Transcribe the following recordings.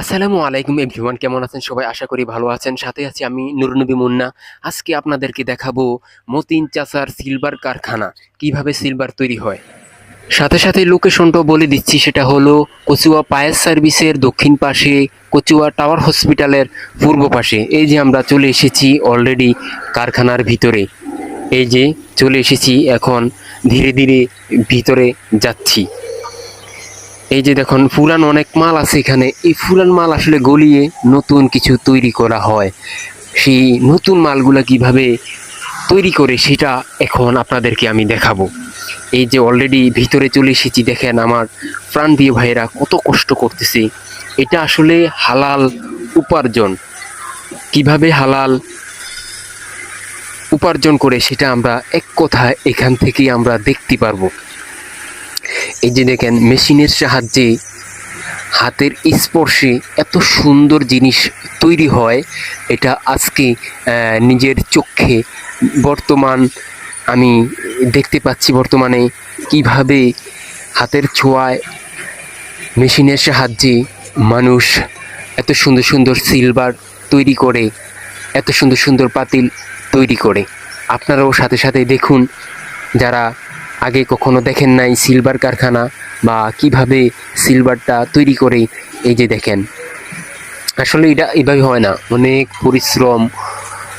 আসসালামু আলাইকুম এভরিওয়ান, কেমন আছেন? সবাই আশা করি ভালো আছেন। সাথে আছি আমি নুরনবী মুন্না। আজকে আপনাদেরকে দেখাবো মতিন চাচার সিলভার কারখানা, কীভাবে সিলভার তৈরি হয়। সাথে সাথে লোকেশনটাও বলে দিচ্ছি, সেটা হলো কচুয়া পায়েস সার্ভিসের দক্ষিণ পাশে কচুয়া টাওয়ার হসপিটালের পূর্ব পাশে। এই যে আমরা চলে এসেছি অলরেডি কারখানার ভিতরে। এই যে চলে এসেছি, এখন ধীরে ধীরে ভিতরে যাচ্ছি। এই যে দেখুন ফুলান অনেক মাল আছে এখানে। এই ফুলান মাল আসলে গলিয়ে নতুন কিছু তৈরি করা হয়। সেই নতুন মালগুলা কীভাবে তৈরি করে সেটা এখন আপনাদেরকে আমি দেখাবো। এই যে অলরেডি ভিতরে চলে এসেছি, দেখেন আমার প্রাণ দিয়ে ভাইয়েরা কত কষ্ট করতেছে। এটা আসলে হালাল উপার্জন। কীভাবে হালাল উপার্জন করে সেটা আমরা এক কথায় এখান থেকেই আমরা দেখতে পারব। এই যে দেখেন, মেশিনের সাহায্যে হাতের স্পর্শে এত সুন্দর জিনিস তৈরি হয়, এটা আজকে নিজের চোখে বর্তমান আমি দেখতে পাচ্ছি বর্তমানে কীভাবে হাতের ছোঁয়ায় মেশিনের সাহায্যে মানুষ এত সুন্দর সুন্দর সিলভার তৈরি করে, এত সুন্দর সুন্দর পাতিল তৈরি করে। আপনারাও সাথে সাথে দেখুন, যারা আগে কখনো দেখেন নাই সিলভার কারখানা বা কীভাবে সিলভারটা তৈরি করে এই যে দেখেন। আসলে এটা এভাবে হয় না। অনেক পরিশ্রম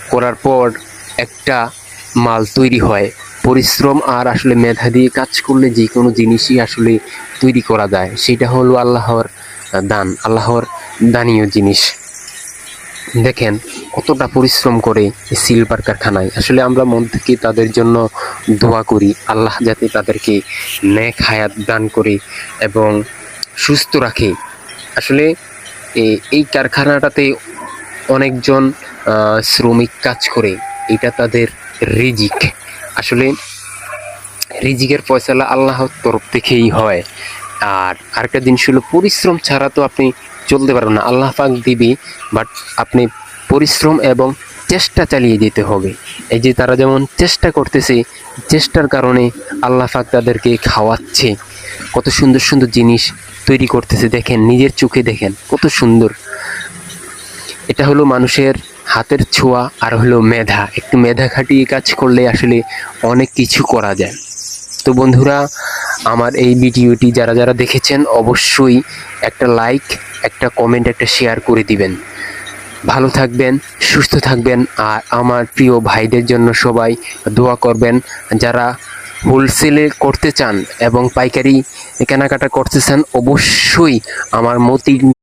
করার পর একটা মাল তৈরি হয়। পরিশ্রম আর আসলে মেধা দিয়ে কাজ করলে যে কোনো জিনিসই আসলে তৈরি করা যায়। সেটা হলো আল্লাহর দান। আল্লাহর দানীয় জিনিস। দেখেন কতটা পরিশ্রম করে সিলভার কারখানায়। আসলে আমরা মন থেকে তাদের জন্য দোয়া করি, আল্লাহ যাতে তাদেরকে ন্যাক হায়াত দান করে এবং সুস্থ রাখে। আসলে এই কারখানাটাতে অনেকজন শ্রমিক কাজ করে, এটা তাদের রিজিক। আসলে রিজিকের ফয়সালা আল্লাহর তরফ থেকেই হয়। আর আরেকটা জিনিস হলো, পরিশ্রম ছাড়া তো আপনি চলতে পারবেন না। আল্লাহ পাক দিবে বাট আপনি পরিশ্রম এবং চেষ্টা চালিয়ে যেতে হবে। এই যে তারা যেমন চেষ্টা করতেছে, চেষ্টার কারণে আল্লাহ পাক তাদেরকে খাওয়াচ্ছে। কত সুন্দর সুন্দর জিনিস তৈরি করতেছে, দেখেন, নিজের চোখে দেখেন, কত সুন্দর। এটা হলো মানুষের হাতের ছোঁয়া আর হলো মেধা। একটু মেধা খাটিয়ে কাজ করলে আসলে অনেক কিছু করা যায়। তো বন্ধুরা, আমার এই ভিডিওটি যারা যারা দেখেছেন, অবশ্যই একটা লাইক, একটা কমেন্ট, একটা শেয়ার করে দিবেন। ভালো থাকবেন, সুস্থ থাকবেন আর আমার প্রিয় ভাইদের জন্য সবাই দোয়া করবেন। যারা হোলসেলে করতে চান এবং পাইকারি কেনাকাটা করতে চান, অবশ্যই আমার মতি